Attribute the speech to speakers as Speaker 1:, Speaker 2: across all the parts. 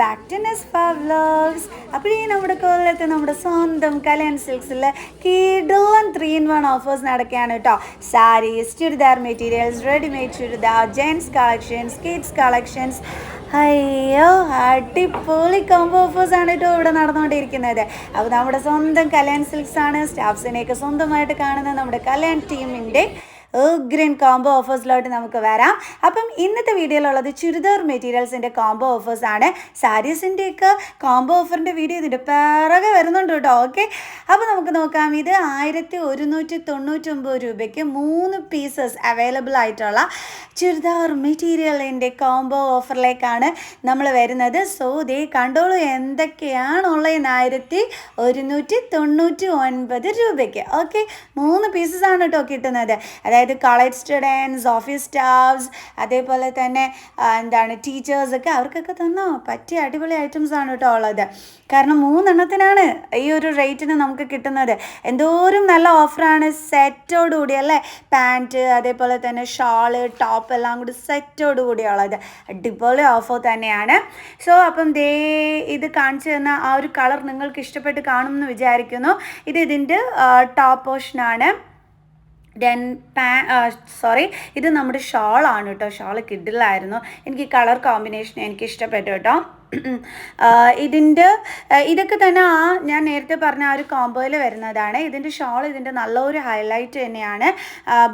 Speaker 1: Back to നെസ് ഫ്ലോഗ്സ് അപ്പോൾ ഈ നമ്മുടെ കൊല്ലത്തെ നമ്മുടെ സ്വന്തം കല്യാൺ സിൽക്സിലെ കിടോൻ ത്രീ ഇൻ വൺ ഓഫേഴ്സ് നടക്കുകയാണ് കേട്ടോ. Saris churidar materials readymade churidar gents collections kids collections അയ്യോ അടിപൊളി കോംബോ ഓഫേഴ്സ് ആണ് കേട്ടോ ഇവിടെ നടന്നുകൊണ്ടിരിക്കുന്നത്. അപ്പോൾ നമ്മുടെ സ്വന്തം കല്യാൺ സിൽക്സ് ആണ് സ്റ്റാഫ്സിനെയൊക്കെ സ്വന്തമായിട്ട് കാണുന്ന നമ്മുടെ കല്യാൺ ടീമിന്റെ ഗ്രീൻ കോംബോ ഓഫേഴ്സിലോട്ട് നമുക്ക് വരാം. അപ്പം ഇന്നത്തെ വീഡിയോയിലുള്ളത് ചുരിദാർ മെറ്റീരിയൽസിന്റെ കോംബോ ഓഫേഴ്സ് ആണ്. സാരീസിന്റെയൊക്കെ കോംബോ ഓഫറിന്റെ വീഡിയോ ഇതിന്റെ പിറകെ വരുന്നുണ്ട് കേട്ടോ. ഓക്കെ അപ്പോൾ നമുക്ക് നോക്കാം. ഇത് ആയിരത്തി ഒരുന്നൂറ്റി തൊണ്ണൂറ്റൊമ്പത് രൂപയ്ക്ക് മൂന്ന് പീസസ് അവൈലബിൾ ആയിട്ടുള്ള ചുരിദാർ മെറ്റീരിയലിന്റെ കോംബോ ഓഫറിലേക്കാണ് നമ്മൾ വരുന്നത്. സോ ദേ കണ്ടോളൂ എന്തൊക്കെയാണുള്ളതെന്ന്. ആയിരത്തി ഒരുന്നൂറ്റി തൊണ്ണൂറ്റി ഒൻപത് രൂപയ്ക്ക്. ഓക്കെ മൂന്ന് പീസസ് ആണ് കേട്ടോ കിട്ടുന്നത്. അതായത് കോളേജ് സ്റ്റുഡൻസ് ഓഫീസ് സ്റ്റാഫ്സ് അതേപോലെ തന്നെ എന്താണ് ടീച്ചേഴ്സൊക്കെ അവർക്കൊക്കെ തന്നോ പറ്റിയ അടിപൊളി ഐറ്റംസ് ആണ് കേട്ടോ ഉള്ളത്. കാരണം മൂന്നെണ്ണത്തിനാണ് ഈ ഒരു റേറ്റിന് നമുക്ക് കിട്ടുന്നത്. എന്തോരും നല്ല ഓഫറാണ് സെറ്റോട് കൂടി അല്ലേ? പാന്റ് അതേപോലെ തന്നെ ഷാൾ ടോപ്പ് എല്ലാം കൂടി സെറ്റോട് കൂടിയുള്ളത് അടിപൊളി ഓഫർ തന്നെയാണ്. സോ അപ്പം ദേ ഇത് കാണിച്ചു തന്ന ആ ഒരു കളർ നിങ്ങൾക്ക് ഇഷ്ടപ്പെട്ട് കാണുമെന്ന് വിചാരിക്കുന്നു. ഇത് ഇതിന്റെ ടോപ്പ് പോർഷനാണ് ദെൻ പാ സോറി ഇത് നമ്മുടെ ഷോളാണ് കേട്ടോ ഷാൾ കിഡിലായിരുന്നു എനിക്ക് കളർ കോമ്പിനേഷൻ എനിക്ക് ഇഷ്ടപ്പെട്ടു കേട്ടോ ഇതിന്റെ ഇതൊക്കെ തന്നെ ആ ഞാൻ നേരത്തെ പറഞ്ഞ ആ ഒരു കോംബോയിൽ വരുന്നതാണ്. ഇതിന്റെ ഷോൾ ഇതിന്റെ നല്ലൊരു ഹൈലൈറ്റ് തന്നെയാണ്.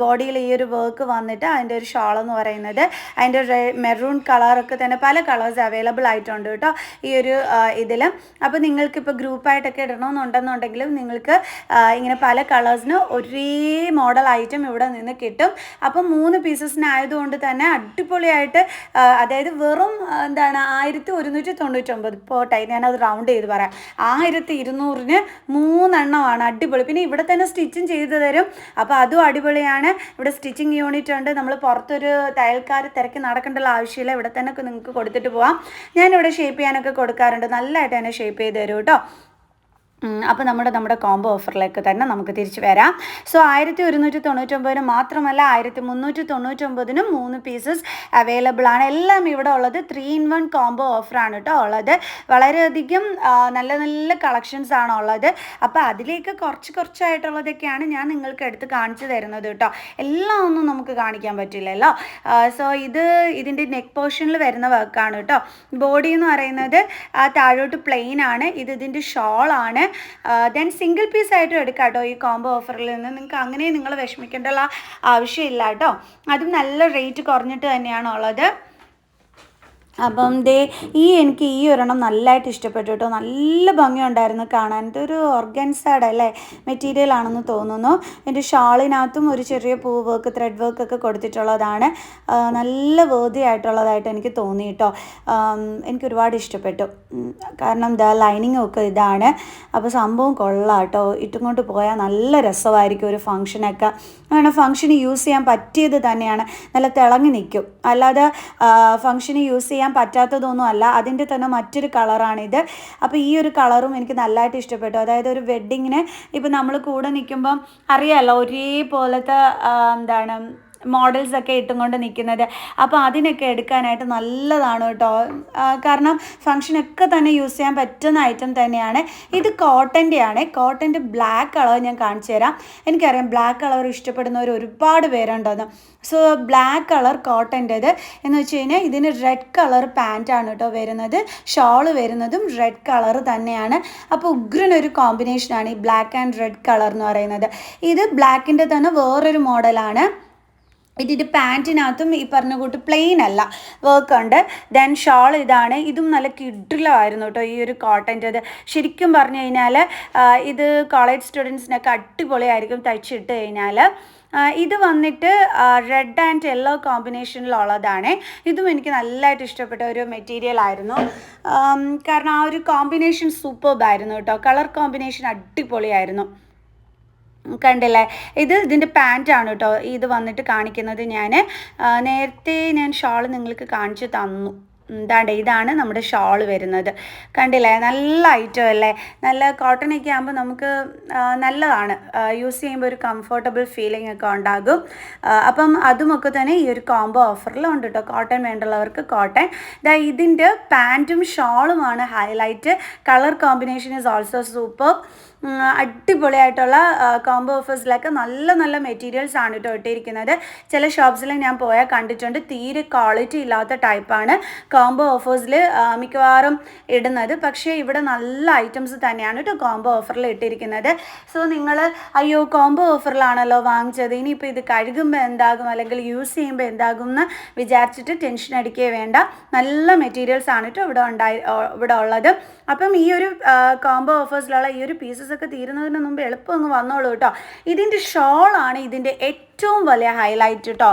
Speaker 1: ബോഡിയിൽ ഈ ഒരു വർക്ക് വന്നിട്ട് അതിന്റെ ഒരു ഷോൾ എന്ന് പറയുന്നത്. അതിന്റെ മെറൂൺ കളറൊക്കെ തന്നെ പല കളേഴ്സ് അവൈലബിൾ ആയിട്ടുണ്ട് കേട്ടോ ഈ ഒരു ഇതിൽ അപ്പോൾ നിങ്ങൾക്കിപ്പോൾ ഗ്രൂപ്പായിട്ടൊക്കെ ഇടണമെന്നുണ്ടെന്നുണ്ടെങ്കിലും നിങ്ങൾക്ക് ഇങ്ങനെ പല കളേഴ്സിന് ഒരേ മോഡൽ ഐറ്റം ഇവിടെ നിന്ന് കിട്ടും. അപ്പം മൂന്ന് പീസസിനായതുകൊണ്ട് തന്നെ അടിപൊളിയായിട്ട് അതായത് വെറും എന്താണ് ആയിരത്തി തൊണ്ണൂറ്റൊമ്പത് പോട്ടെ ഞാനത് റൗണ്ട് ചെയ്ത് പറയാം. ആയിരത്തി ഇരുന്നൂറിന് മൂന്നെണ്ണമാണ്. അടിപൊളി. പിന്നെ ഇവിടെ തന്നെ സ്റ്റിച്ചിങ് ചെയ്ത് തരും. അപ്പോൾ അതും അടിപൊളിയാണ്. ഇവിടെ സ്റ്റിച്ചിങ് യൂണിറ്റ് ഉണ്ട്. നമ്മൾ പുറത്തൊരു തയ്യൽക്കാർ തിരക്കി നടക്കേണ്ട ആവശ്യമില്ല. ഇവിടെ തന്നെ നിങ്ങൾക്ക് കൊടുത്തിട്ട് പോവാം. ഞാനിവിടെ ഷേപ്പ് ചെയ്യാനൊക്കെ കൊടുക്കാറുണ്ട്. നല്ലതായിട്ട് തന്നെ ഷേപ്പ് ചെയ്ത് തരും കേട്ടോ. അപ്പോൾ നമ്മുടെ നമ്മുടെ കോംബോ ഓഫറിലേക്ക് തന്നെ നമുക്ക് തിരിച്ചു വരാം. സോ ആയിരത്തി ഒരുന്നൂറ്റി തൊണ്ണൂറ്റൊമ്പതിന് മാത്രമല്ല ആയിരത്തി മുന്നൂറ്റി തൊണ്ണൂറ്റൊമ്പതിനും മൂന്ന് പീസസ് അവൈലബിൾ ആണ്. എല്ലാം ഇവിടെ ഉള്ളത് ത്രീ ഇൻ വൺ കോംബോ ഓഫറാണ് കേട്ടോ ഉള്ളത്. വളരെയധികം നല്ല നല്ല കളക്ഷൻസ് ആണ് ഉള്ളത്. അപ്പോൾ അതിലേക്ക് കുറച്ച് കുറച്ചായിട്ടുള്ളതൊക്കെയാണ് ഞാൻ നിങ്ങൾക്ക് എടുത്ത് കാണിച്ചു തരുന്നത് കേട്ടോ എല്ലാം ഒന്നും നമുക്ക് കാണിക്കാൻ പറ്റില്ലല്ലോ. സോ ഇത് ഇതിന്റെ നെക്ക് പോർഷനിൽ വരുന്ന വർക്കാണ് കേട്ടോ ബോഡി എന്ന് പറയുന്നത് താഴോട്ട് പ്ലെയിൻ ആണ്. ഇത് ഇതിന്റെ ഷോളാണ് ദെൻ സിംഗിൾ പീസ് ആയിട്ടും എടുക്കാം കേട്ടോ ഈ കോംബോ ഓഫറിൽ നിന്ന്. നിങ്ങൾക്ക് അങ്ങനെ നിങ്ങൾ വിഷമിക്കേണ്ട ആവശ്യമില്ല കേട്ടോ അതും നല്ല റേറ്റ് കുറഞ്ഞിട്ട് തന്നെയാണ് ഉള്ളത് അപ്പം ദേ ഈ എനിക്ക് ഈ ഒരെണ്ണം നല്ലതായിട്ട് ഇഷ്ടപ്പെട്ടു കേട്ടോ. നല്ല ഭംഗിയുണ്ടായിരുന്നു കാണാൻ. ഇതൊരു ഓർഗൻസാടെ അല്ലേ? മെറ്റീരിയൽ ആണെന്ന് തോന്നുന്നു. എന്റെ ഷാളിനകത്തും ഒരു ചെറിയ പൂ വർക്ക് ത്രെഡ് വർക്ക് ഒക്കെ കൊടുത്തിട്ടുള്ളതാണ്. നല്ല വേർതി ആയിട്ടുള്ളതായിട്ട് എനിക്ക് തോന്നി കേട്ടോ. എനിക്ക് ഒരുപാട് ഇഷ്ടപ്പെട്ടു. കാരണം ദ ലൈനിങ്ങും ഒക്കെ ഇതാണ്. അപ്പോൾ സംഭവം കൊള്ളാം കേട്ടോ. ഇട്ടും കൊണ്ട് പോയാൽ നല്ല രസമായിരിക്കും ഒരു ഫങ്ഷനൊക്കെ അങ്ങനെ ഫങ്ഷന് യൂസ് ചെയ്യാൻ പറ്റിയത് തന്നെയാണ്. നല്ല തിളങ്ങി നിൽക്കും. അല്ലാതെ ഫങ്ഷന് യൂസ് ചെയ്യാൻ പറ്റാത്തതൊന്നും അല്ല. അതിന്റെ തന്നെ മറ്റൊരു കളറാണിത്. അപ്പോൾ ഈ ഒരു കളറും എനിക്ക് നല്ലതായിട്ട് ഇഷ്ടപ്പെട്ടു. അതായത് ഒരു വെഡ്ഡിങ്ങിന് ഇപ്പം നമ്മൾ കൂടെ നിൽക്കുമ്പം അറിയാമല്ലോ ഒരേപോലത്തെ എന്താണ് മോഡൽസ് ഒക്കെ ഇട്ടും കൊണ്ട് നിൽക്കുന്നത് അപ്പോൾ അതിനൊക്കെ എടുക്കാനായിട്ട് നല്ലതാണ് കേട്ടോ കാരണം ഫങ്ഷനൊക്കെ തന്നെ യൂസ് ചെയ്യാൻ പറ്റുന്ന ഐറ്റം തന്നെയാണ്. ഇത് കോട്ടന്റെ ആണ്. കോട്ടന്റെ ബ്ലാക്ക് കളർ ഞാൻ കാണിച്ചു തരാം. എനിക്കറിയാം ബ്ലാക്ക് കളർ ഇഷ്ടപ്പെടുന്നവർ ഒരുപാട് പേരുണ്ടെന്ന്. സോ ബ്ലാക്ക് കളർ കോട്ടന്റെത് എന്ന് വെച്ച് കഴിഞ്ഞാൽ ഇതിന് റെഡ് കളർ പാന്റാണ് കേട്ടോ വരുന്നത്. ഷോൾ വരുന്നതും റെഡ് കളർ തന്നെയാണ്. അപ്പോൾ ഉഗ്രനൊരു കോമ്പിനേഷനാണ് ഈ ബ്ലാക്ക് ആൻഡ് റെഡ് കളർ എന്ന് പറയുന്നത്. ഇത് ബ്ലാക്കിന്റെ തന്നെ വേറൊരു മോഡലാണ് ഇതിന്റെ പാന്റിനകത്തും ഈ പറഞ്ഞ കൂട്ട് പ്ലെയിൻ അല്ല. വർക്ക് ഉണ്ട്. ദെൻ ഷാൾ ഇതാണ്. ഇതും നല്ല കിഡിലായിരുന്നു കേട്ടോ ഈ ഒരു കോട്ടന്റെത് ശരിക്കും പറഞ്ഞു കഴിഞ്ഞാൽ ഇത് കോളേജ് സ്റ്റുഡൻസിനൊക്കെ അടിപൊളിയായിരിക്കും തയ്ച്ചിട്ട് കഴിഞ്ഞാൽ ഇത് വന്നിട്ട് റെഡ് ആൻഡ് യെല്ലോ കോമ്പിനേഷനിലുള്ളതാണ് ഇതും എനിക്ക് നല്ലതായിട്ട് ഇഷ്ടപ്പെട്ട ഒരു മെറ്റീരിയൽ ആയിരുന്നു. കാരണം ആ ഒരു കോമ്പിനേഷൻ സൂപ്പർബായിരുന്നു കേട്ടോ കളർ കോമ്പിനേഷൻ അടിപൊളിയായിരുന്നു. കണ്ടില്ലേ? ഇത് ഇതിന്റെ പാന്റാണ് കേട്ടോ ഇത് വന്നിട്ട് കാണിക്കുന്നത് ഞാൻ നേരത്തെ ഞാൻ ഷാൾ നിങ്ങൾക്ക് കാണിച്ചു തന്നു. എന്താണ്ട് ഇതാണ് നമ്മുടെ ഷാൾ വരുന്നത്. കണ്ടില്ലേ? നല്ല ഐറ്റം അല്ലേ? നല്ല കോട്ടണൊക്കെ ആകുമ്പോൾ നമുക്ക് നല്ലതാണ്. യൂസ് ചെയ്യുമ്പോൾ ഒരു കംഫർട്ടബിൾ ഫീലിംഗ് ഒക്കെ ഉണ്ടാകും. അപ്പം അതുമൊക്കെ തന്നെ ഈ ഒരു കോംബോ ഓഫറിൽ ഉണ്ട് കേട്ടോ കോട്ടൺ വേണ്ടുള്ളവർക്ക് കോട്ടൺ ദാ ഇതിന്റെ പാന്റും ഷാളുമാണ് highlight colour combination is also super അടിപൊളിയായിട്ടുള്ള കോംബോ ഓഫേഴ്സിലൊക്കെ നല്ല നല്ല മെറ്റീരിയൽസ് ആണ് കേട്ടോ ഇട്ടിരിക്കുന്നത്. ചില ഷോപ്സിൽ ഞാൻ പോയാൽ കണ്ടിട്ടുണ്ട്. തീരെ ക്വാളിറ്റി ഇല്ലാത്ത ടൈപ്പാണ് കോംബോ ഓഫേഴ്സിൽ മിക്കവാറും ഇടുന്നത്. പക്ഷേ ഇവിടെ നല്ല ഐറ്റംസ് തന്നെയാണ് കേട്ടോ കോംബോ ഓഫറിൽ ഇട്ടിരിക്കുന്നത്. സോ നിങ്ങൾ അയ്യോ കോംബോ ഓഫറിലാണല്ലോ വാങ്ങിച്ചത്. ഇനിയിപ്പോൾ ഇത് കഴുകുമ്പോൾ എന്താകും? അല്ലെങ്കിൽ യൂസ് ചെയ്യുമ്പോൾ എന്താകും എന്ന് വിചാരിച്ചിട്ട് ടെൻഷൻ അടിക്കുകയേ വേണ്ട. നല്ല മെറ്റീരിയൽസ് ആണ് കേട്ടോ ഇവിടെ ഉണ്ടായി ഇവിടെ ഉള്ളത്. അപ്പം ഈ ഒരു കോംബോ ഓഫേഴ്സിലുള്ള ഈ ഒരു പീസസ് ഒക്കെ തീരുന്നതിന് മുമ്പ് എളുപ്പം അങ്ങ് വന്നോളൂ കേട്ടോ. ഇതിന്റെ ഷോളാണ് ഇതിന്റെ ഏറ്റവും വലിയ ഹൈലൈറ്റ് കേട്ടോ.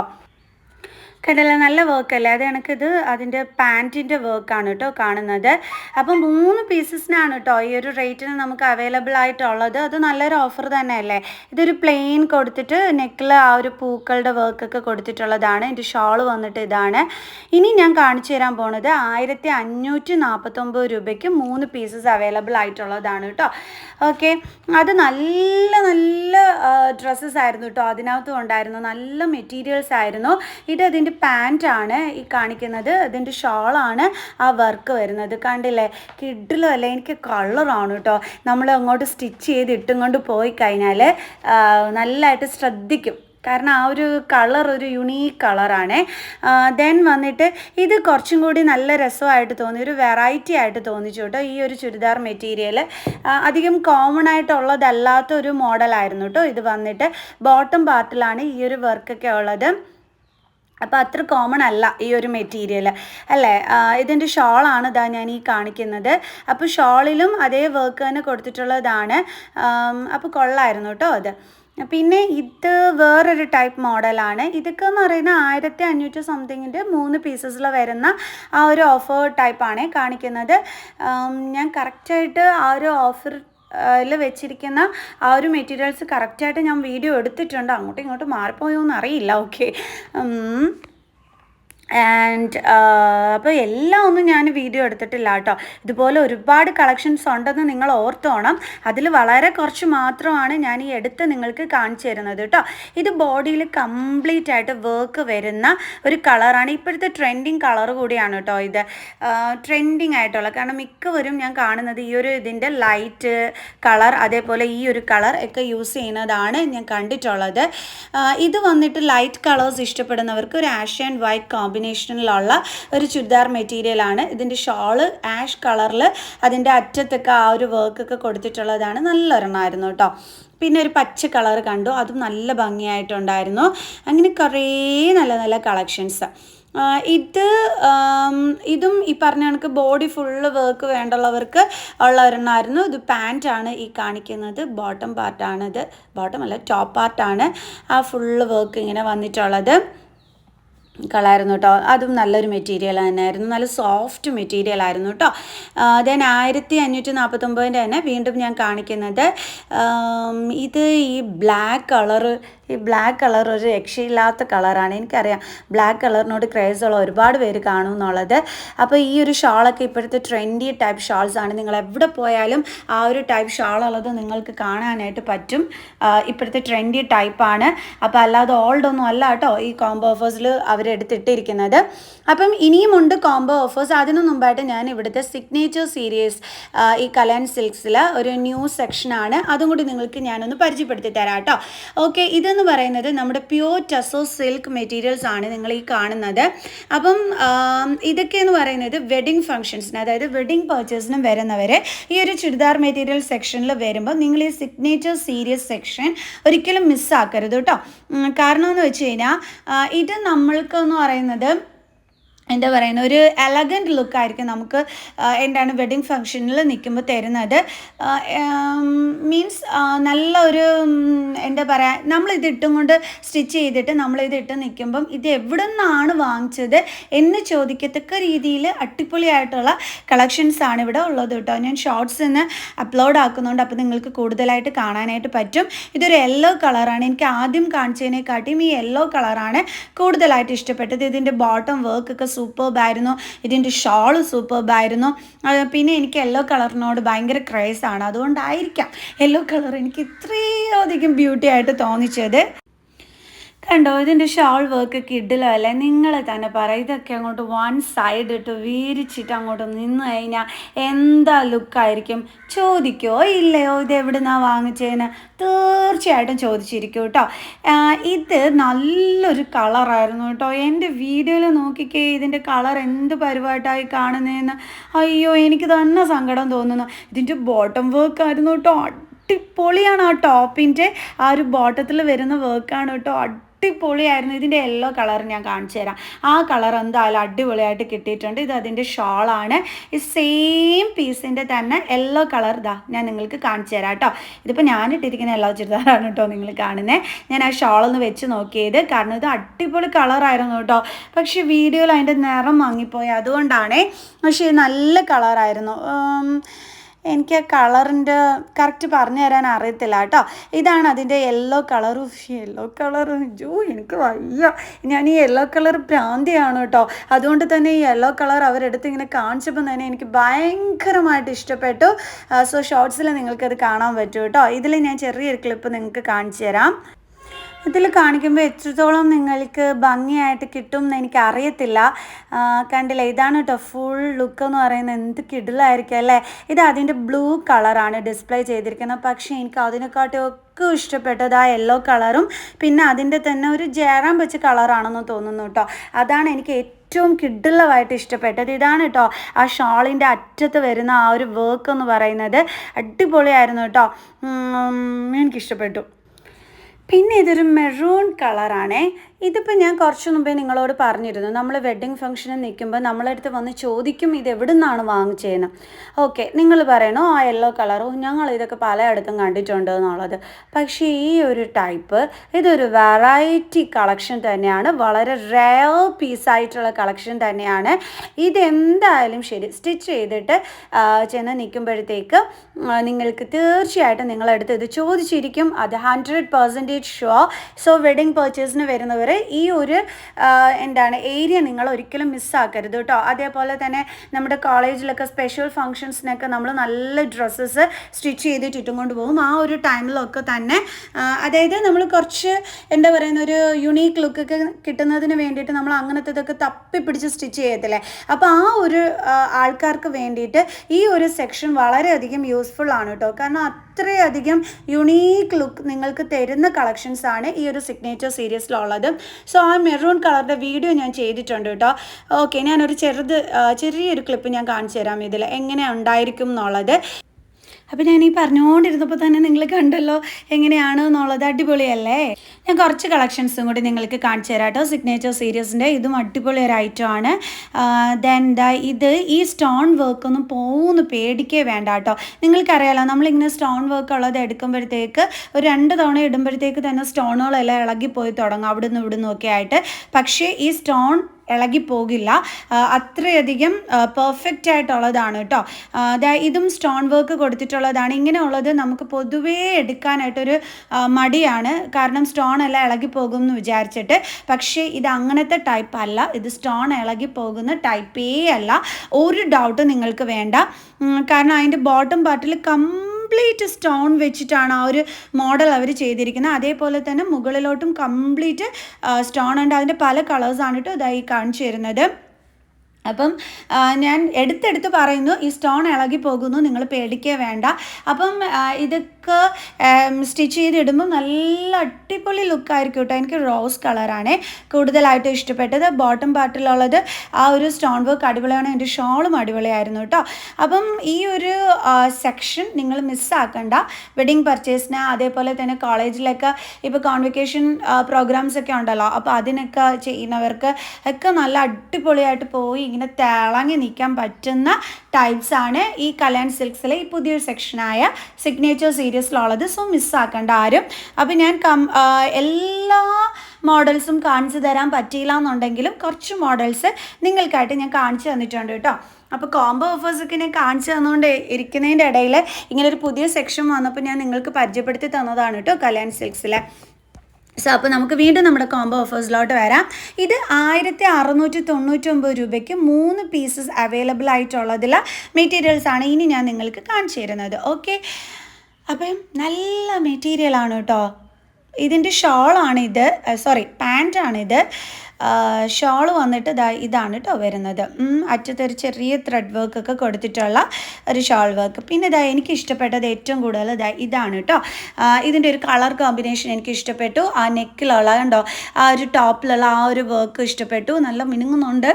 Speaker 1: കണ്ടല്ല? നല്ല വർക്കല്ലേ അത് എനിക്കിത് അതിന്റെ പാന്റിന്റെ വർക്കാണ് കേട്ടോ കാണുന്നത്. അപ്പം മൂന്ന് പീസസിനാണ് കേട്ടോ ഈ ഒരു റേറ്റിന് നമുക്ക് അവൈലബിൾ ആയിട്ടുള്ളത്. അത് നല്ലൊരു ഓഫർ തന്നെയല്ലേ? ഇതൊരു പ്ലെയിൻ കൊടുത്തിട്ട് നെക്കിൽ ആ ഒരു പൂക്കളുടെ വർക്കൊക്കെ കൊടുത്തിട്ടുള്ളതാണ്. എന്റെ ഷോൾ വന്നിട്ട് ഇതാണ്. ഇനി ഞാൻ കാണിച്ചു തരാൻ പോണത് ആയിരത്തി അഞ്ഞൂറ്റി നാൽപ്പത്തൊമ്പത് രൂപയ്ക്ക് മൂന്ന് പീസസ് അവൈലബിൾ ആയിട്ടുള്ളതാണ് കേട്ടോ ഓക്കെ അത് നല്ല നല്ല ഡ്രസ്സസ് ആയിരുന്നു കേട്ടോ അതിനകത്തും ഉണ്ടായിരുന്നു. നല്ല മെറ്റീരിയൽസ് ആയിരുന്നു. ഇത് അതിന്റെ പാന്റാണ് ഈ കാണിക്കുന്നത്. ഇതിന്റെ ഷോളാണ് ആ വർക്ക് വരുന്നത്. കണ്ടില്ലേ? കിഡിലും അല്ല? എനിക്ക് കളറാണ് കേട്ടോ നമ്മൾ അങ്ങോട്ട് സ്റ്റിച്ച് ചെയ്ത് ഇട്ടും കൊണ്ട് പോയി കഴിഞ്ഞാൽ നല്ലതായിട്ട് ശ്രദ്ധിക്കും. കാരണം ആ ഒരു കളർ ഒരു യുണീക്ക് കളറാണ്. ദെൻ വന്നിട്ട് ഇത് കുറച്ചും കൂടി നല്ല രസമായിട്ട് തോന്നി. ഒരു വെറൈറ്റി ആയിട്ട് തോന്നിച്ചു കേട്ടോ ഈ ഒരു ചുരിദാർ മെറ്റീരിയൽ അധികം കോമൺ ആയിട്ടുള്ളതല്ലാത്ത ഒരു മോഡലായിരുന്നു കേട്ടോ ഇത് വന്നിട്ട് ബോട്ടം പാർട്ടിലാണ് ഈ ഒരു വർക്കൊക്കെ ഉള്ളത്. അപ്പോൾ അത്ര കോമൺ അല്ല ഈ ഒരു മെറ്റീരിയൽ അല്ലേ? ഇതിന്റെ ഷോളാണ് ഇതാ ഞാൻ ഈ കാണിക്കുന്നത്. അപ്പോൾ ഷോളിലും അതേ വർക്ക് തന്നെ കൊടുത്തിട്ടുള്ളതാണ്. അപ്പോൾ കൊള്ളായിരുന്നു കേട്ടോ അത് പിന്നെ ഇത് വേറൊരു ടൈപ്പ് മോഡലാണ് ഇതൊക്കെ എന്ന് പറയുന്ന ആയിരത്തി അഞ്ഞൂറ്റി സംതിങ്ങിന്റെ മൂന്ന് പീസസിൽ വരുന്ന ആ ഒരു ഓഫർ ടൈപ്പാണ് കാണിക്കുന്നത്. ഞാൻ കറക്റ്റായിട്ട് ആ ഒരു ഓഫർ ൽ വെച്ചിരിക്കുന്ന ആ ഒരു മെറ്റീരിയൽസ് കറക്റ്റായിട്ട് ഞാൻ വീഡിയോ എടുത്തിട്ടുണ്ട്. അങ്ങോട്ടും ഇങ്ങോട്ടും മാറിപ്പോയോ എന്നറിയില്ല ഓക്കെ ആൻഡ് അപ്പോൾ എല്ലാം ഒന്നും ഞാൻ വീഡിയോ എടുത്തിട്ടില്ല കേട്ടോ. ഇതുപോലെ ഒരുപാട് കളക്ഷൻസ് ഉണ്ടെന്ന് നിങ്ങൾ ഓർത്തോണം. അതിൽ വളരെ കുറച്ച് മാത്രമാണ് ഞാൻ ഈ എടുത്ത് നിങ്ങൾക്ക് കാണിച്ചു തരുന്നത് കേട്ടോ. ഇത് ബോഡിയിൽ കംപ്ലീറ്റ് ആയിട്ട് വർക്ക് വരുന്ന ഒരു കളറാണ് ഇപ്പോഴത്തെ ട്രെൻഡിങ് കളർ കൂടിയാണ് കേട്ടോ ഇത്. ട്രെൻഡിങ് ആയിട്ടുള്ള. കാരണം മിക്കവരും ഞാൻ കാണുന്നത് ഈ ഒരു ഇതിന്റെ ലൈറ്റ് കളർ അതേപോലെ ഈ ഒരു കളർ ഒക്കെ യൂസ് ചെയ്യുന്നതാണ് ഞാൻ കണ്ടിട്ടുള്ളത്. ഇത് വന്നിട്ട് ലൈറ്റ് കളേഴ്സ് ഇഷ്ടപ്പെടുന്നവർക്ക് ഒരു ആഷ് ആൻഡ് വൈറ്റ് കോമ്പിനേഷനിലുള്ള ഒരു ചുരിദാർ മെറ്റീരിയലാണ് ഇതിന്റെ ഷോൾ ആഷ് കളറിൽ അതിന്റെ അറ്റത്തൊക്കെ ആ ഒരു വർക്കൊക്കെ കൊടുത്തിട്ടുള്ളതാണ്. നല്ലൊരെണ്ണമായിരുന്നു കേട്ടോ. പിന്നെ ഒരു പച്ച കളർ കണ്ടു. അതും നല്ല ഭംഗിയായിട്ടുണ്ടായിരുന്നു. അങ്ങനെ കുറേ നല്ല നല്ല കളക്ഷൻസ് ഇത് ഇതും ഈ പറഞ്ഞ കണക്ക് ബോഡി ഫുള്ള് വർക്ക് വേണ്ടുള്ളവർക്ക് ഉള്ള ഒരെണ്ണമായിരുന്നു ഇത് പാന്റാണ് ഈ കാണിക്കുന്നത്. ബോട്ടം ഇത് ബോട്ടം അല്ല ടോപ്പ് പാർട്ടാണ് ആ ഫുള്ള് വർക്ക് ഇങ്ങനെ വന്നിട്ടുള്ളത്. കളായിരുന്നു കേട്ടോ. അതും നല്ലൊരു മെറ്റീരിയൽ തന്നെയായിരുന്നു. നല്ല സോഫ്റ്റ് മെറ്റീരിയൽ ആയിരുന്നു കേട്ടോ. ദെൻ ആയിരത്തി അഞ്ഞൂറ്റി നാൽപ്പത്തൊമ്പതിന്റെ തന്നെ വീണ്ടും ഞാൻ കാണിക്കുന്നത്. ഇത് ഈ ബ്ലാക്ക് കളറ് ഈ ബ്ലാക്ക് കളർ ഒരു രക്ഷയില്ലാത്ത കളറാണ് എനിക്കറിയാം. ബ്ലാക്ക് കളറിനോട് ക്രേസ് ഉള്ള ഒരുപാട് പേര് കാണും എന്നുള്ളത്. അപ്പോൾ ഈ ഒരു ഷാളൊക്കെ ഇപ്പോഴത്തെ ട്രെൻഡി ടൈപ്പ് ഷാൾസ് ആണ്. നിങ്ങൾ എവിടെ പോയാലും ആ ഒരു ടൈപ്പ് ഷാളുള്ളത് നിങ്ങൾക്ക് കാണാനായിട്ട് പറ്റും. ഇപ്പോഴത്തെ ട്രെൻഡി ടൈപ്പാണ് അപ്പോൾ അല്ലാതെ ഓൾഡ് ഒന്നും അല്ല കേട്ടോ ഈ കോംബോ ഓഫേഴ്സിൽ അവരെടുത്തിട്ടിരിക്കുന്നത് അപ്പം ഇനിയുമുണ്ട് കോംബോ ഓഫേഴ്സ് അതിനു മുമ്പായിട്ട് ഞാൻ ഇവിടുത്തെ സിഗ്നേച്ചർ സീരീസ് ഈ കലൻ സിൽക്സിൽ ഒരു ന്യൂ സെക്ഷനാണ് അതും കൂടി നിങ്ങൾക്ക് ഞാനൊന്ന് പരിചയപ്പെടുത്തി തരാം കേട്ടോ. ഓക്കെ ഇതെന്ന് പറയുന്നത് നമ്മുടെ പ്യൂർ ടസോ സിൽക്ക് മെറ്റീരിയൽസ് ആണ് നിങ്ങൾ ഈ കാണുന്നത്. അപ്പം ഇതൊക്കെ എന്ന് പറയുന്നത് വെഡിങ് ഫംഗ്ഷൻസിന് അതായത് വെഡിങ് പർച്ചേസിനും വരുന്നവർ ഈ ഒരു ചുരിദാർ മെറ്റീരിയൽ സെക്ഷനിൽ വരുമ്പോൾ നിങ്ങൾ ഈ സിഗ്നേച്ചർ സീരീസ് സെക്ഷൻ ഒരിക്കലും മിസ്സാക്കരുത് കേട്ടോ. കാരണം എന്ന് വെച്ച് കഴിഞ്ഞാൽ ഇത് നമ്മൾക്ക് എന്ന് പറയുന്നത് എന്താ പറയുന്നത് ഒരു എലഗന്റ് ലുക്കായിരിക്കും നമുക്ക് എന്താണ് വെഡിങ് ഫംഗ്ഷനിൽ നിൽക്കുമ്പോൾ തരുന്നത്. മീൻസ് നല്ല ഒരു എന്താ പറയുക നമ്മളിത് ഇട്ടും കൊണ്ട് സ്റ്റിച്ച് ചെയ്തിട്ട് നമ്മളിത് ഇട്ട് നിൽക്കുമ്പം ഇത് എവിടെ നിന്നാണ് വാങ്ങിച്ചത് എന്ന് ചോദിക്കത്തക്ക രീതിയിൽ അടിപൊളിയായിട്ടുള്ള കളക്ഷൻസ് ആണ് ഇവിടെ ഉള്ളത് കേട്ടോ. ഞാൻ ഷോർട്സ് നിന്ന് അപ്ലോഡ് ആക്കുന്നുണ്ട് അപ്പോൾ നിങ്ങൾക്ക് കൂടുതലായിട്ട് കാണാനായിട്ട് പറ്റും. ഇതൊരു യെല്ലോ കളറാണ് എനിക്ക് ആദ്യം കാണിച്ചതിനെക്കാട്ടിയും ഈ യെല്ലോ കളറാണ് കൂടുതലായിട്ട് ഇഷ്ടപ്പെട്ടത്. ഇതിന്റെ ബോട്ടം വർക്ക് ഒക്കെ സൂപ്പർബായിരുന്നു ഇതിന്റെ ഷോൾ സൂപ്പർബായിരുന്നു പിന്നെ എനിക്ക് യെല്ലോ കളറിനോട് ഭയങ്കര ക്രേസാണ് അതുകൊണ്ടായിരിക്കാം യെല്ലോ കളർ എനിക്ക് ഇത്രയധികം ബ്യൂട്ടി ആയിട്ട് തോന്നിച്ചത്. കണ്ടോ ഇതിന്റെ ഷോൾ വർക്ക് കിഡിലോ അല്ലേ? നിങ്ങൾ തന്നെ പറ ഇതൊക്കെ അങ്ങോട്ട് വൺ സൈഡ് ഇട്ട് വീരിച്ചിട്ട് അങ്ങോട്ട് നിന്ന് കഴിഞ്ഞാൽ എന്താ ലുക്കായിരിക്കും ചോദിക്കോ ഇല്ലയോ? ഇത് എവിടുന്നാ വാങ്ങിച്ചതിന് തീർച്ചയായിട്ടും ചോദിച്ചിരിക്കും കേട്ടോ. ഇത് നല്ലൊരു കളറായിരുന്നു കേട്ടോ. എന്റെ വീഡിയോയിൽ നോക്കിക്കേ ഇതിന്റെ കളർ എന്ത് പരിപാടിയായി കാണുന്നതെന്ന് അയ്യോ എനിക്ക് തന്നെ സങ്കടം തോന്നുന്നു. ഇതിന്റെ ബോട്ടം വർക്ക് ആയിരുന്നു കേട്ടോ. അടിപൊളിയാണ് ആ ടോപ്പിന്റെ ആ ഒരു ബോട്ടത്തിൽ വരുന്ന വർക്കാണ് കേട്ടോ. അടിപൊളിയായിരുന്നു. ഇതിന്റെ യെല്ലോ കളർ ഞാൻ കാണിച്ചു തരാം. ആ കളർ എന്തായാലും അടിപൊളിയായിട്ട് കിട്ടിയിട്ടുണ്ട്. ഇത് അതിന്റെ ഷോളാണ് ഈ സെയിം പീസിന്റെ തന്നെ യെല്ലോ കളർ ഇതാ ഞാൻ നിങ്ങൾക്ക് കാണിച്ചു തരാം കേട്ടോ. ഇതിപ്പോൾ ഞാൻ ഇട്ടിരിക്കുന്ന യെല്ലോ ചുരിദാറാണ് കേട്ടോ നിങ്ങൾ കാണുന്നത് ഞാൻ ആ ഷോളൊന്ന് വെച്ച് നോക്കിയത്. കാരണം ഇത് അടിപൊളി കളറായിരുന്നു കേട്ടോ. പക്ഷേ വീഡിയോയിൽ അതിന്റെ നിറം വാങ്ങിപ്പോയി അതുകൊണ്ടാണേ. പക്ഷേ നല്ല കളറായിരുന്നു എനിക്ക് കളറിന്റെ കറക്റ്റ് പറഞ്ഞു തരാൻ അറിയത്തില്ല കേട്ടോ. ഇതാണ് അതിന്റെ യെല്ലോ കളർ യെല്ലോ കളർ ജോ എനിക്ക് വയ്യ. ഞാൻ ഈ യെല്ലോ കളർ ഭ്രാന്തിയാണ് കേട്ടോ. അതുകൊണ്ട് തന്നെ ഈ യെല്ലോ കളർ അവരെടുത്ത് ഇങ്ങനെ കാണിച്ചപ്പോൾ തന്നെ എനിക്ക് ഭയങ്കരമായിട്ട് ഇഷ്ടപ്പെട്ടു. സോ ഷോർട്സിൽ നിങ്ങൾക്കത് കാണാൻ പറ്റും കേട്ടോ. ഇതിൽ ഞാൻ ചെറിയൊരു ക്ലിപ്പ് നിങ്ങൾക്ക് കാണിച്ചു തരാം. ഇതിൽ കാണിക്കുമ്പോൾ എത്രത്തോളം നിങ്ങൾക്ക് ഭംഗിയായിട്ട് കിട്ടും എന്ന് എനിക്ക് അറിയത്തില്ല കണ്ടില്ല ഇതാണ് കേട്ടോ ഫുൾ ലുക്ക് എന്ന് പറയുന്നത് എന്ത് കിടിലായിരിക്കും അല്ലേ? ഇത് അതിന്റെ ബ്ലൂ കളറാണ് ഡിസ്പ്ലേ ചെയ്തിരിക്കുന്നത്. പക്ഷേ എനിക്ക് അതിനെക്കാട്ടും ഒക്കെ ഇഷ്ടപ്പെട്ടത് ആ യെല്ലോ കളറും പിന്നെ അതിന്റെ തന്നെ ഒരു ജേറാൻ വെച്ച കളറാണെന്ന് തോന്നുന്നു കേട്ടോ അതാണ് എനിക്ക് ഏറ്റവും കിഡുള്ളതായിട്ട് ഇഷ്ടപ്പെട്ടത്. ഇതാണ് കേട്ടോ ആ ഷാളിന്റെ അറ്റത്ത് വരുന്ന ആ ഒരു വർക്ക് എന്ന് പറയുന്നത്. അടിപൊളിയായിരുന്നു കേട്ടോ എനിക്കിഷ്ടപ്പെട്ടു. പിന്നെ ഇതൊരു മെറൂൺ കളറാണേ ഇതിപ്പോൾ ഞാൻ കുറച്ച് മുമ്പേ നിങ്ങളോട് പറഞ്ഞിരുന്നു. നമ്മൾ വെഡ്ഡിങ് ഫംഗ്ഷന് നിൽക്കുമ്പോൾ നമ്മളടുത്ത് വന്ന് ചോദിക്കും ഇത് എവിടെ നിന്നാണ് വാങ്ങിച്ചതെന്ന് ഓക്കെ നിങ്ങൾ പറയണോ ആ യെല്ലോ കളറോ ഞങ്ങൾ ഇതൊക്കെ പലയിടത്തും കണ്ടിട്ടുണ്ട് എന്നുള്ളത്. പക്ഷേ ഈ ഒരു ടൈപ്പ് ഇതൊരു വെറൈറ്റി കളക്ഷൻ തന്നെയാണ്. വളരെ റയർ പീസായിട്ടുള്ള കളക്ഷൻ തന്നെയാണ്. ഇതെന്തായാലും ശരി സ്റ്റിച്ച് ചെയ്തിട്ട് ചെന്ന് നിൽക്കുമ്പോഴത്തേക്ക് നിങ്ങൾക്ക് തീർച്ചയായിട്ടും നിങ്ങളടുത്ത് ഇത് ചോദിച്ചിരിക്കും. അത് ഹൺഡ്രഡ് പെർസെന്റേജ് ഷോ സോ വെഡ്ഡിങ് പർച്ചേസിന് വരുന്നവർ ഈ ഒരു എന്താണ് ഏരിയ നിങ്ങൾ ഒരിക്കലും മിസ്സാക്കരുത് കേട്ടോ. അതേപോലെ തന്നെ നമ്മുടെ കോളേജിലൊക്കെ സ്പെഷ്യൽ ഫങ്ഷൻസിനൊക്കെ നമ്മൾ നല്ല ഡ്രസ്സസ് സ്റ്റിച്ച് ചെയ്തിട്ട് ഇട്ടും കൊണ്ടുപോകും ആ ഒരു ടൈമിലൊക്കെ തന്നെ അതായത് നമ്മൾ കുറച്ച് എന്താ പറയുന്ന ഒരു യുണീക്ക് ലുക്കൊക്കെ കിട്ടുന്നതിന് വേണ്ടിയിട്ട് നമ്മൾ അങ്ങനത്തെ ഇതൊക്കെ തപ്പിപ്പിടിച്ച് സ്റ്റിച്ച് ചെയ്യത്തില്ലേ? അപ്പോൾ ആ ഒരു ആൾക്കാർക്ക് വേണ്ടിയിട്ട് ഈ ഒരു സെക്ഷൻ വളരെയധികം യൂസ്ഫുൾ ആണ് കേട്ടോ. കാരണം അത്രയധികം യുണീക്ക് ലുക്ക് നിങ്ങൾക്ക് തരുന്ന കളക്ഷൻസ് ആണ് ഈ ഒരു സിഗ്നേച്ചർ സീരീസിലുള്ളത് സോ ആ മെറൂൺ കളറിന്റെ വീഡിയോ ഞാൻ ചെയ്തിട്ടുണ്ട് കേട്ടോ ഓക്കെ ഞാനൊരു ചെറുത് ചെറിയൊരു ക്ലിപ്പ് ഞാൻ കാണിച്ചു തരാം ഇതിൽ എങ്ങനെ ഉണ്ടായിരിക്കും എന്നുള്ളത്. അപ്പോൾ ഞാൻ ഈ പറഞ്ഞുകൊണ്ടിരുന്നപ്പോൾ തന്നെ നിങ്ങൾ കണ്ടല്ലോ എങ്ങനെയാണ് എന്നുള്ളത് അടിപൊളിയല്ലേ? ഞാൻ കുറച്ച് കളക്ഷൻസും കൂടി നിങ്ങൾക്ക് കാണിച്ചു തരാം കേട്ടോ. സിഗ്നേച്ചർ സീരീസിന്റെ ഇതും അടിപൊളി ഒരു ഐറ്റം ആണ്. ദെൻ ദ ഇത് ഈ സ്റ്റോൺ വർക്ക് ഒന്നും പോകുന്നു പേടിക്കേ വേണ്ട കേട്ടോ. നിങ്ങൾക്കറിയാലോ നമ്മളിങ്ങനെ സ്റ്റോൺ വർക്ക് ഉള്ളത് എടുക്കുമ്പോഴത്തേക്ക് ഒരു രണ്ട് തവണ ഇടുമ്പോഴത്തേക്ക് തന്നെ സ്റ്റോണുകളെല്ലാം ഇളകിപ്പോയി തുടങ്ങും അവിടുന്ന് ഇവിടുന്നൊക്കെ ആയിട്ട്. പക്ഷേ ഈ സ്റ്റോൺ ഇളകിപ്പോകില്ല. അത്രയധികം പെർഫെക്റ്റ് ആയിട്ടുള്ളതാണ് കേട്ടോ. ഇതും സ്റ്റോൺ വർക്ക് കൊടുത്തിട്ടുള്ളതാണ്. ഇങ്ങനെയുള്ളത് നമുക്ക് പൊതുവേ എടുക്കാനായിട്ടൊരു മടിയാണ്. കാരണം സ്റ്റോൺ എല്ലാം ഇളകിപ്പോകും എന്ന് വിചാരിച്ചിട്ട്. പക്ഷേ ഇത് അങ്ങനത്തെ ടൈപ്പ് അല്ല. ഇത് സ്റ്റോൺ ഇളകിപ്പോകുന്ന ടൈപ്പേ അല്ല. ഒരു ഡൗട്ട് നിങ്ങൾക്ക് വേണ്ട. കാരണം അതിന്റെ ബോട്ടം പാർട്ടിൽ കം കംപ്ലീറ്റ് സ്റ്റോൺ വെച്ചിട്ടാണ് ആ ഒരു മോഡൽ അവർ ചെയ്തിരിക്കുന്നത്. അതേപോലെ തന്നെ മുകളിലോട്ടും കംപ്ലീറ്റ് സ്റ്റോൺ ഉണ്ട്. അതിന്റെ പല കളേഴ്സാണ് കേട്ടോ ഇതായി കാണിച്ചു തരുന്നത് അപ്പം ഞാൻ എടുത്തെടുത്ത് പറയുന്നു ഈ സ്റ്റോൺ ഇളകി പോകുന്നു നിങ്ങൾ പേടിക്കുക വേണ്ട. അപ്പം ഇതൊക്കെ സ്റ്റിച്ച് ചെയ്തിടുമ്പോൾ നല്ല അടിപൊളി ലുക്കായിരിക്കും കേട്ടോ. എനിക്ക് റോസ് കളറാണ് കൂടുതലായിട്ട് ഇഷ്ടപ്പെട്ടത്. ബോട്ടം പാർട്ടിലുള്ളത് ആ ഒരു സ്റ്റോൺ വർക്ക് അടിപൊളിയാണ്. എന്റെ ഷോളും അടിപൊളിയായിരുന്നു കേട്ടോ. അപ്പം ഈ ഒരു സെക്ഷൻ നിങ്ങൾ മിസ്സാക്കണ്ട വെഡിങ് പർച്ചേസിന് അതേപോലെ തന്നെ കോളേജിലൊക്കെ ഇപ്പോൾ കോൺവെക്കേഷൻ പ്രോഗ്രാംസ് ഒക്കെ ഉണ്ടല്ലോ. അപ്പോൾ അതിനൊക്കെ ചെയ്യുന്നവർക്ക് ഒക്കെ നല്ല അടിപൊളിയായിട്ട് പോയി ഇങ്ങനെ തിളങ്ങി നിൽക്കാൻ പറ്റുന്ന ടൈപ്സാണ് ഈ കല്യാൺ സിൽക്സിലെ ഈ പുതിയൊരു സെക്ഷനായ സിഗ്നേച്ചർ സീരീസിലുള്ളത് സോ മിസ്സാക്കേണ്ട ആരും. അപ്പോൾ ഞാൻ കം എല്ലാ മോഡൽസും കാണിച്ചു തരാൻ പറ്റിയില്ല എന്നുണ്ടെങ്കിലും കുറച്ച് മോഡൽസ് നിങ്ങൾക്കായിട്ട് ഞാൻ കാണിച്ചു തന്നിട്ടുണ്ട് കേട്ടോ. അപ്പോൾ കോംബോ ഓഫേഴ്സൊക്കെ ഞാൻ കാണിച്ചു തന്നുകൊണ്ട് ഇരിക്കുന്നതിന്റെ ഇടയിൽ ഇങ്ങനെ ഒരു പുതിയ സെക്ഷൻ വന്നപ്പോൾ ഞാൻ നിങ്ങൾക്ക് പരിചയപ്പെടുത്തി തന്നതാണ് കേട്ടോ കല്യാൺ സിൽക്സിലെ. സോ അപ്പോൾ നമുക്ക് വീണ്ടും നമ്മുടെ കോംബോ ഓഫേഴ്സിലോട്ട് വരാം. ഇത് ആയിരത്തി അറുന്നൂറ്റി തൊണ്ണൂറ്റൊമ്പത് രൂപയ്ക്ക് മൂന്ന് പീസസ് അവൈലബിൾ ആയിട്ടുള്ളതിൽ മെറ്റീരിയൽസാണ് ഇനി ഞാൻ നിങ്ങൾക്ക് കാണിച്ചു തരുന്നത്. ഓക്കെ അപ്പം നല്ല മെറ്റീരിയലാണ് കേട്ടോ ഇതിന്റെ ഷോളാണിത് സോറി പാന്റാണിത് ഷോൾ വന്നിട്ട് ഇതാ ഇതാണ് കേട്ടോ വരുന്നത്. അറ്റത്തൊരു ചെറിയ ത്രെഡ് വർക്ക് ഒക്കെ കൊടുത്തിട്ടുള്ള ഒരു ഷോൾ വർക്ക് പിന്നെ ഇതാ എനിക്ക് ഇഷ്ടപ്പെട്ടത് ഏറ്റവും കൂടുതൽ ഇതാ ഇതാണ് കേട്ടോ ഇതിന്റെ ഒരു കളർ കോമ്പിനേഷൻ എനിക്ക് ഇഷ്ടപ്പെട്ടു. ആ നെക്കിലുള്ള കണ്ടോ ആ ഒരു ടോപ്പിലുള്ള ആ ഒരു വർക്ക് ഇഷ്ടപ്പെട്ടു. നല്ല മിനുങ്ങുന്നുണ്ട്.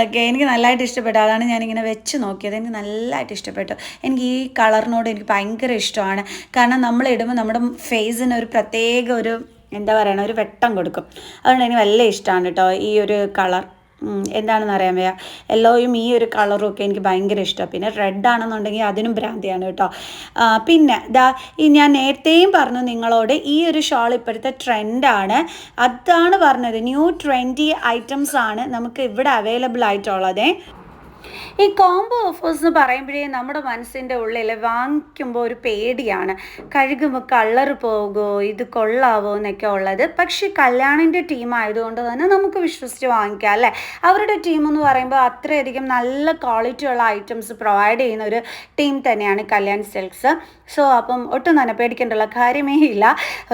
Speaker 1: ഓക്കെ എനിക്ക് നല്ലതായിട്ട് ഇഷ്ടപ്പെട്ടു. അതാണ് ഞാനിങ്ങനെ വെച്ച് നോക്കിയത്. എനിക്ക് നല്ലതായിട്ട് ഇഷ്ടപ്പെട്ടു. എനിക്ക് ഈ കളറിനോട് എനിക്ക് ഭയങ്കര ഇഷ്ടമാണ്. കാരണം നമ്മൾ ഇടുമ്പോൾ നമ്മുടെ ഫേസിന് ഒരു പ്രത്യേക ഒരു എന്താ പറയുക ഒരു വെട്ടം കൊടുക്കും. അതുകൊണ്ട് എനിക്ക് നല്ല ഇഷ്ടമാണ് കേട്ടോ ഈ ഒരു കളർ. എന്താണെന്ന് അറിയാൻ വയ്യ. യെല്ലോയും ഈ ഒരു കളറും ഒക്കെ എനിക്ക് ഭയങ്കര ഇഷ്ടമാണ് പിന്നെ റെഡ് ആണെന്നുണ്ടെങ്കിൽ അതിനും ഭ്രാന്തിയാണ് കേട്ടോ. പിന്നെ ദാ ഈ ഞാൻ നേരത്തെയും പറഞ്ഞു നിങ്ങളോട് ഈ ഒരു ഷോൾ ഇപ്പോഴത്തെ ട്രെൻഡാണ് അതാണ് പറഞ്ഞത്. ന്യൂ ട്രെൻഡി ഐറ്റംസ് ആണ് നമുക്ക് ഇവിടെ അവൈലബിൾ ആയിട്ടുള്ളത്. ഈ കോംബോ ഓഫേഴ്സ് എന്ന് പറയുമ്പോഴേ നമ്മുടെ മനസ്സിന്റെ ഉള്ളിൽ വാങ്ങിക്കുമ്പോൾ ഒരു പേടിയാണ്. കഴുകുമ്പോൾ കളർ പോകുമോ ഇത് കൊള്ളാവോ എന്നൊക്കെ ഉള്ളത്. പക്ഷേ കല്യാണിന്റെ ടീം ആയതുകൊണ്ട് തന്നെ നമുക്ക് വിശ്വസിച്ച് വാങ്ങിക്കാം അല്ലേ? അവരുടെ ടീം എന്ന് പറയുമ്പോൾ അത്രയധികം നല്ല ക്വാളിറ്റിയുള്ള ഐറ്റംസ് പ്രൊവൈഡ് ചെയ്യുന്ന ഒരു ടീം തന്നെയാണ് കല്യാൺ സിൽക്സ്. സോ അപ്പം ഒട്ടും തന്നെ പേടിക്കേണ്ടുള്ള കാര്യമേ ഇല്ല.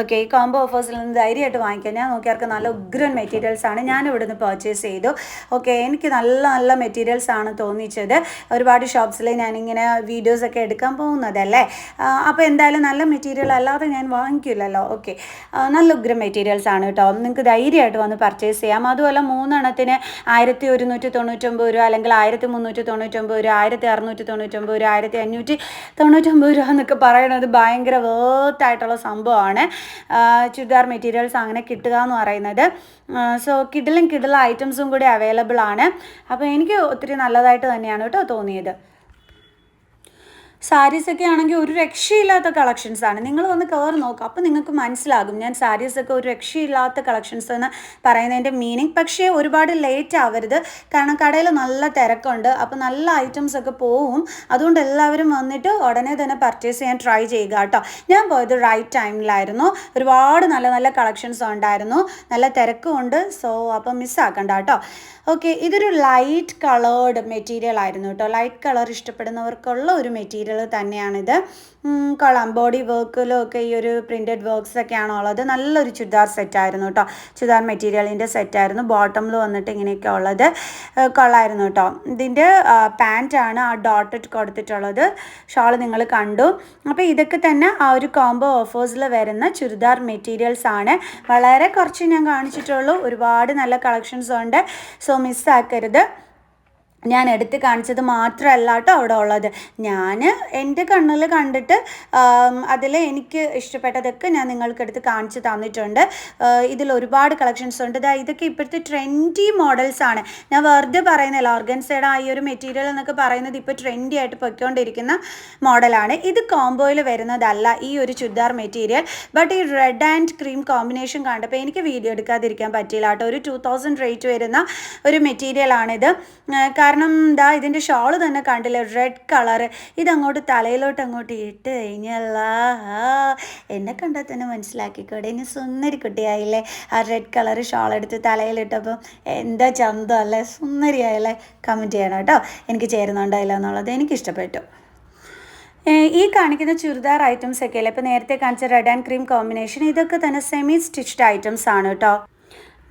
Speaker 1: ഓക്കെ ഈ കോംബോ ഓഫേഴ്സിൽ നിന്ന് ധൈര്യമായിട്ട് വാങ്ങിക്കാം ഞാൻ നോക്കിയവർക്ക് നല്ല ഉഗ്രൻ മെറ്റീരിയൽസ് ആണ് ഞാൻ നിന്ന് പർച്ചേസ് ചെയ്തു. ഓക്കെ എനിക്ക് നല്ല നല്ല മെറ്റീരിയൽസ് ആണ് തോന്നിച്ചത്. ഒരുപാട് ഷോപ്സിൽ ഞാനിങ്ങനെ വീഡിയോസ് ഒക്കെ എടുക്കാൻ പോകുന്നതല്ലേ? അപ്പോൾ എന്തായാലും നല്ല മെറ്റീരിയൽ അല്ലാതെ ഞാൻ വാങ്ങിക്കില്ലല്ലോ. ഓക്കെ നല്ല ഉഗ്രം മെറ്റീരിയൽസ് ആണ് കേട്ടോ നിങ്ങൾക്ക് ധൈര്യമായിട്ട് വന്ന് പർച്ചേസ് ചെയ്യാം. അതുപോലെ മൂന്നെണ്ണത്തിന് ആയിരത്തി ഒരുന്നൂറ്റി തൊണ്ണൂറ്റൊമ്പത് രൂപ അല്ലെങ്കിൽ ആയിരത്തി മുന്നൂറ്റി തൊണ്ണൂറ്റൊമ്പത് രൂപ ആയിരത്തി അറുന്നൂറ്റി തൊണ്ണൂറ്റൊമ്പത് രൂപ ആയിരത്തി അഞ്ഞൂറ്റി തൊണ്ണൂറ്റൊമ്പത് രൂപ എന്നൊക്കെ പറയുന്നത് ഭയങ്കര വേർത്തായിട്ടുള്ള സംഭവമാണ്. ചുരിദാർ മെറ്റീരിയൽസ് അങ്ങനെ കിട്ടുക എന്ന് പറയുന്നത്. സോ കിഡിലും കിഡിലും ഐറ്റംസും കൂടി അവൈലബിൾ ആണ്. അപ്പോൾ എനിക്ക് ഒത്തിരി നല്ലതായിട്ട് തന്നെയാണ് കേട്ടോ തോന്നിയത്. സാരീസൊക്കെ ആണെങ്കിൽ ഒരു രക്ഷയില്ലാത്ത കളക്ഷൻസ് ആണ്. നിങ്ങൾ വന്ന് കയറി നോക്കുക അപ്പോൾ നിങ്ങൾക്ക് മനസ്സിലാകും. ഞാൻ സാരീസൊക്കെ ഒരു രക്ഷയില്ലാത്ത കളക്ഷൻസ് എന്ന് പറയുന്നതിന്റെ മീനിങ് പക്ഷേ ഒരുപാട് ലേറ്റ് ആവരുത്. കാരണം കടയിൽ നല്ല തിരക്കുണ്ട്. അപ്പോൾ നല്ല ഐറ്റംസ് ഒക്കെ പോവും. അതുകൊണ്ട് എല്ലാവരും വന്നിട്ട് ഉടനെ തന്നെ പർച്ചേസ് ചെയ്യാൻ ട്രൈ ചെയ്യുക കേട്ടോ. ഞാൻ പോയത് റൈറ്റ് ടൈമിലായിരുന്നു ഒരുപാട് നല്ല നല്ല കളക്ഷൻസ് ഉണ്ടായിരുന്നു. നല്ല തിരക്കും ഉണ്ട്. സോ അപ്പം മിസ്സാക്കണ്ട കേട്ടോ. ഓക്കെ ഇതൊരു ലൈറ്റ് കളേർഡ് മെറ്റീരിയൽ ആയിരുന്നു കേട്ടോ. ലൈറ്റ് കളർ ഇഷ്ടപ്പെടുന്നവർക്കുള്ള ഒരു മെറ്റീരിയൽ തന്നെയാണിത്. കൊള്ളാം ബോഡി വർക്കിലും ഒക്കെ ഈ ഒരു പ്രിന്റഡ് വർക്ക്സ് ഒക്കെയാണോ ഉള്ളത്? നല്ലൊരു ചുരിദാർ സെറ്റായിരുന്നു കേട്ടോ ചുരിദാർ മെറ്റീരിയലിന്റെ സെറ്റായിരുന്നു ബോട്ടമിൽ വന്നിട്ട് ഇങ്ങനെയൊക്കെ ഉള്ളത്. കൊള്ളായിരുന്നു കേട്ടോ ഇതിന്റെ പാന്റാണ് ആ ഡോട്ടഡ് കൊടുത്തിട്ടുള്ളത്. ഷാൾ നിങ്ങൾ കണ്ടു. അപ്പോൾ ഇതൊക്കെ തന്നെ ആ ഒരു കോംബോ ഓഫേഴ്സിൽ വരുന്ന ചുരിദാർ മെറ്റീരിയൽസ് ആണ്. വളരെ കുറച്ച് ഞാൻ കാണിച്ചിട്ടുള്ളൂ. ഒരുപാട് നല്ല കളക്ഷൻസ് ഉണ്ട്. സോ മിസ്സാക്കരുത് ഞാൻ എടുത്ത് കാണിച്ചത് മാത്രമല്ല കേട്ടോ അവിടെ ഉള്ളത്. ഞാൻ എന്റെ കണ്ണിൽ കണ്ടിട്ട് അതിൽ എനിക്ക് ഇഷ്ടപ്പെട്ടതൊക്കെ ഞാൻ നിങ്ങൾക്ക് എടുത്ത് കാണിച്ച് തന്നിട്ടുണ്ട്. ഇതിൽ ഒരുപാട് കളക്ഷൻസ് ഉണ്ട്. ഇതാ ഇതൊക്കെ ഇപ്പോഴത്തെ ട്രെൻഡി മോഡൽസ് ആണ്. ഞാൻ വെറുതെ പറയുന്നില്ല. ഓർഗൻസയുടെ ആ ഈ ഒരു മെറ്റീരിയൽ എന്നൊക്കെ പറയുന്നത് ഇപ്പോൾ ട്രെൻഡി ആയിട്ട് പൊയ്ക്കൊണ്ടിരിക്കുന്ന മോഡലാണ് ഇത് കോംബോയിൽ വരുന്നതല്ല ഈ ഒരു ചുരിദാർ മെറ്റീരിയൽ ബട്ട് ഈ റെഡ് ആൻഡ് ക്രീം കോമ്പിനേഷൻ കണ്ടപ്പോൾ എനിക്ക് വീഡിയോ എടുക്കാതിരിക്കാൻ പറ്റിയില്ല കേട്ടോ. ഒരു ടു തൗസൻഡ് റേറ്റ് വരുന്ന ഒരു മെറ്റീരിയലാണിത് കാരണം ദാ ഇതിന്റെ ഷോൾ തന്നെ കണ്ടില്ലേ? റെഡ് കളർ ഇതങ്ങോട്ട് തലയിലോട്ട് അങ്ങോട്ട് ഇട്ട് കഴിഞ്ഞല്ല. എന്നെ കണ്ടാൽ തന്നെ മനസ്സിലാക്കിക്കോടെ. ഇനി സുന്ദരി കുട്ടിയായില്ലേ? ആ റെഡ് കളർ ഷോൾ എടുത്ത് തലയിലിട്ടപ്പോൾ എന്താ ചന്തം അല്ലേ? സുന്ദരിയായല്ലേ കമന്റ് ചെയ്യണം കേട്ടോ. എനിക്ക് ചേരുന്നുണ്ടായില്ല എന്നുള്ളത് എനിക്ക് ഇഷ്ടപ്പെട്ടു ഈ കാണിക്കുന്ന ചുരിദാർ ഐറ്റംസ് ഒക്കെ അല്ലേ ഇപ്പോൾ നേരത്തെ കാണിച്ച റെഡ് ആൻഡ് ക്രീം കോമ്പിനേഷൻ ഇതൊക്കെ തന്നെ സെമി സ്റ്റിച്ച്ഡ് ഐറ്റംസ് ആണ് കേട്ടോ.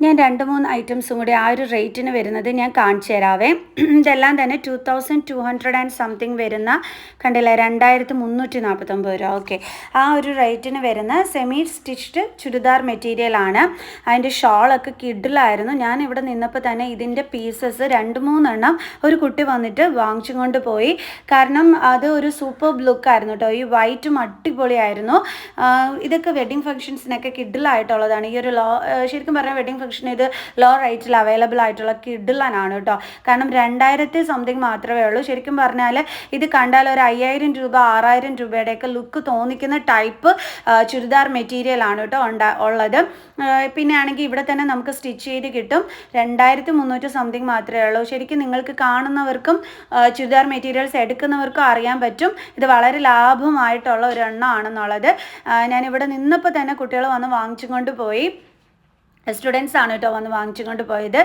Speaker 1: ഞാൻ രണ്ട് മൂന്ന് ഐറ്റംസും കൂടി ആ ഒരു റേറ്റിന് വരുന്നത് ഞാൻ കാണിച്ചു തരാവേ. ഇതെല്ലാം തന്നെ two thousand two hundred and something വരുന്ന കണ്ടില്ലേ രണ്ടായിരത്തി മുന്നൂറ്റി നാൽപ്പത്തൊമ്പത് രൂപ. ഓക്കെ ആ ഒരു റേറ്റിന് വരുന്ന സെമി സ്റ്റിച്ച്ഡ് ചുരിദാർ മെറ്റീരിയൽ ആണ്. അതിന്റെ ഷോളൊക്കെ കിഡിലായിരുന്നു. ഞാൻ ഇവിടെ നിന്നപ്പോൾ തന്നെ ഇതിന്റെ പീസസ് രണ്ട് മൂന്നെണ്ണം ഒരു കുട്ടി വന്നിട്ട് വാങ്ങിച്ചും കൊണ്ട് പോയി. കാരണം അത് ഒരു സൂപ്പർ ലുക്കായിരുന്നു കേട്ടോ. ഈ വൈറ്റും അടിപൊളിയായിരുന്നു. ഇതൊക്കെ വെഡിങ് ഫംഗ്ഷൻസിനൊക്കെ കിഡിലായിട്ടുള്ളതാണ്. ഈ ഒരു ലോ ശരിക്കും പറഞ്ഞാൽ വെഡിങ് സെക്ഷൻ ഇത് ലോ റേറ്റിൽ അവൈലബിൾ ആയിട്ടുള്ള കിഡിലനാണ് കേട്ടോ. കാരണം രണ്ടായിരത്തി സംതിങ് മാത്രമേ ഉള്ളൂ. ശരിക്കും പറഞ്ഞാൽ ഇത് കണ്ടാൽ ഒരു അയ്യായിരം രൂപ ആറായിരം രൂപയുടെയൊക്കെ ലുക്ക് തോന്നിക്കുന്ന ടൈപ്പ് ചുരിദാർ മെറ്റീരിയൽ ആണ് കേട്ടോ ഉണ്ടാ ഉള്ളത്. പിന്നെ ആണെങ്കിൽ ഇവിടെ തന്നെ നമുക്ക് സ്റ്റിച്ച് ചെയ്ത് കിട്ടും. രണ്ടായിരത്തി മുന്നൂറ്റി സംതിങ് മാത്രമേ ഉള്ളൂ. ശരിക്കും നിങ്ങൾക്ക് കാണുന്നവർക്കും ചുരിദാർ മെറ്റീരിയൽസ് എടുക്കുന്നവർക്കും അറിയാൻ പറ്റും. ഇത് വളരെ ലാഭമായിട്ടുള്ള ഒരു എണ്ണമാണെന്നുള്ളത് ഞാനിവിടെ നിന്നപ്പോൾ തന്നെ കുട്ടികൾ വന്ന് വാങ്ങിച്ചും കൊണ്ട് പോയി. സ്റ്റുഡൻസ് ആണ് കേട്ടോ വന്ന് വാങ്ങിച്ചുകൊണ്ട് പോയത്.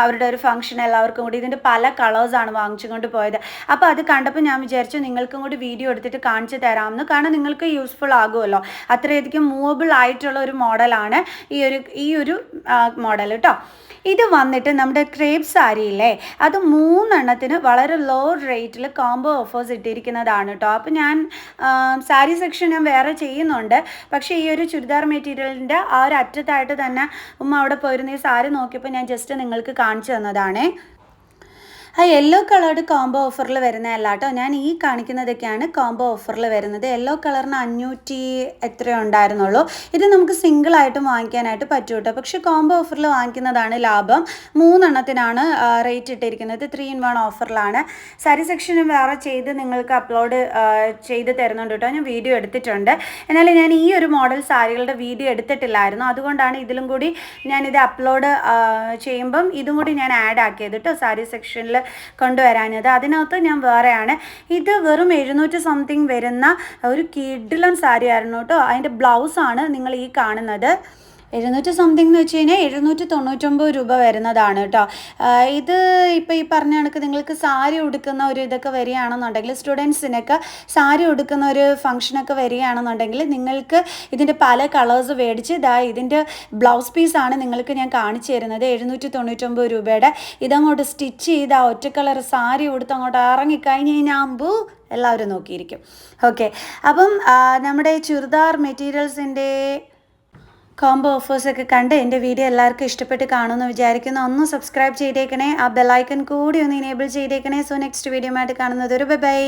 Speaker 1: അവരുടെ ഒരു ഫംഗ്ഷൻ എല്ലാവർക്കും കൂടി. ഇതിന്റെ പല കളേഴ്സാണ് വാങ്ങിച്ചുകൊണ്ട് പോയത്. അപ്പോൾ അത് കണ്ടപ്പോൾ ഞാൻ വിചാരിച്ചു നിങ്ങൾക്കും കൂടി വീഡിയോ എടുത്തിട്ട് കാണിച്ചു തരാമെന്ന്. കാരണം നിങ്ങൾക്ക് യൂസ്ഫുൾ ആകുമല്ലോ. അത്രയധികം മൂവബിൾ ആയിട്ടുള്ള ഒരു മോഡലാണ് ഈ ഒരു ഈ ഒരു മോഡൽ കേട്ടോ ഇത് വന്നിട്ട് നമ്മുടെ ക്രേപ്പ് സാരിയില്ലേ അത് മൂന്നെണ്ണത്തിന് വളരെ ലോ റേറ്റിൽ കോംബോ ഓഫേഴ്സ് ഇട്ടിരിക്കുന്നതാണ് കേട്ടോ അപ്പോൾ ഞാൻ സാരി സെക്ഷൻ ഞാൻ വേറെ ചെയ്യുന്നുണ്ട്. പക്ഷേ ഈ ഒരു ചുരിദാർ മെറ്റീരിയലിന്റെ ആ ഒരു അറ്റത്തായിട്ട് തന്നെ ഉമ്മ അവിടെ പോയിരുന്ന ഈ സാരി നോക്കിയപ്പോൾ ഞാൻ ജസ്റ്റ് നിങ്ങൾക്ക് കാണിച്ചു തന്നതാണേ. ആ യെല്ലോ കളേർഡ് കോംബോ ഓഫറിൽ വരുന്നതല്ല കേട്ടോ ഞാൻ ഈ കാണിക്കുന്നതൊക്കെയാണ് കോംബോ ഓഫറിൽ വരുന്നത്. യെല്ലോ കളറിന് അഞ്ഞൂറ്റി എത്രയോ ഉണ്ടായിരുന്നുള്ളൂ. ഇത് നമുക്ക് സിംഗിൾ ആയിട്ടും വാങ്ങിക്കാനായിട്ട് പറ്റും കേട്ടോ പക്ഷേ കോംബോ ഓഫറിൽ വാങ്ങിക്കുന്നതാണ് ലാഭം. മൂന്നെണ്ണത്തിനാണ് റേറ്റ് ഇട്ടിരിക്കുന്നത്. ത്രീ ഇൻ വൺ ഓഫറിലാണ് സാരി സെക്ഷനും വേറെ ചെയ്ത് നിങ്ങൾക്ക് അപ്ലോഡ് ചെയ്ത് തരുന്നുണ്ട് കേട്ടോ ഞാൻ വീഡിയോ എടുത്തിട്ടുണ്ട്. എന്നാൽ ഞാൻ ഈ ഒരു മോഡൽ സാരികളുടെ വീഡിയോ എടുത്തിട്ടില്ലായിരുന്നു. അതുകൊണ്ടാണ് ഇതിലും കൂടി ഞാനിത് അപ്ലോഡ് ചെയ്യുമ്പം ഇതും കൂടി ഞാൻ ആഡ് ആക്കിയത് കേട്ടോ സാരി സെക്ഷനിൽ കൊണ്ടുവരാനത് അതിനകത്ത് ഞാൻ വേറെയാണ്. ഇത് വെറും എഴുന്നൂറ്റി സംതിങ് വരുന്ന ഒരു കിഡിലൻ സാരി ആയിരുന്നു കേട്ടോ. അതിന്റെ ബ്ലൗസാണ് നിങ്ങൾ ഈ കാണുന്നത്. എഴുന്നൂറ്റി സംതിങ് എന്ന് വെച്ച് കഴിഞ്ഞാൽ എഴുന്നൂറ്റി തൊണ്ണൂറ്റൊമ്പത് രൂപ വരുന്നതാണ് കേട്ടോ ഇത് ഇപ്പോൾ ഈ പറഞ്ഞ കണക്ക് നിങ്ങൾക്ക് സാരി ഉടുക്കുന്ന ഒരു ഇതൊക്കെ വരികയാണെന്നുണ്ടെങ്കിൽ സ്റ്റുഡൻസിനൊക്കെ സാരി ഉടുക്കുന്ന ഒരു ഫംഗ്ഷനൊക്കെ വരികയാണെന്നുണ്ടെങ്കിൽ നിങ്ങൾക്ക് ഇതിന്റെ പല കളേഴ്സ് മേടിച്ച് ഇതാ ഇതിന്റെ ബ്ലൗസ് പീസാണ് നിങ്ങൾക്ക് ഞാൻ കാണിച്ചു തരുന്നത്. എഴുന്നൂറ്റി തൊണ്ണൂറ്റൊമ്പത് രൂപയുടെ. ഇതങ്ങോട്ട് സ്റ്റിച്ച് ചെയ്ത് ആ ഒറ്റ കളർ സാരി ഉടുത്ത് അങ്ങോട്ട് ഇറങ്ങിക്കഴിഞ്ഞ് കഴിഞ്ഞാൽ അമ്പൂ എല്ലാവരും നോക്കിയിരിക്കും. ഓക്കെ അപ്പം നമ്മുടെ ചുരിദാർ മെറ്റീരിയൽസിന്റെ കോംബോ ഓഫേഴ്സൊക്കെ കണ്ട് എന്റെ വീഡിയോ എല്ലാവർക്കും ഇഷ്ടപ്പെട്ട് കാണുമെന്ന് വിചാരിക്കുന്നു. ഒന്ന് സബ്സ്ക്രൈബ് ചെയ്തേക്കണേ ആ ബെല്ലൈക്കൺ കൂടി ഒന്ന് ഇനേബിൾ ചെയ്തേക്കണേ. സോ നെക്സ്റ്റ് വീഡിയോ ആയിട്ട് കാണുന്നത് ഒരു ബൈ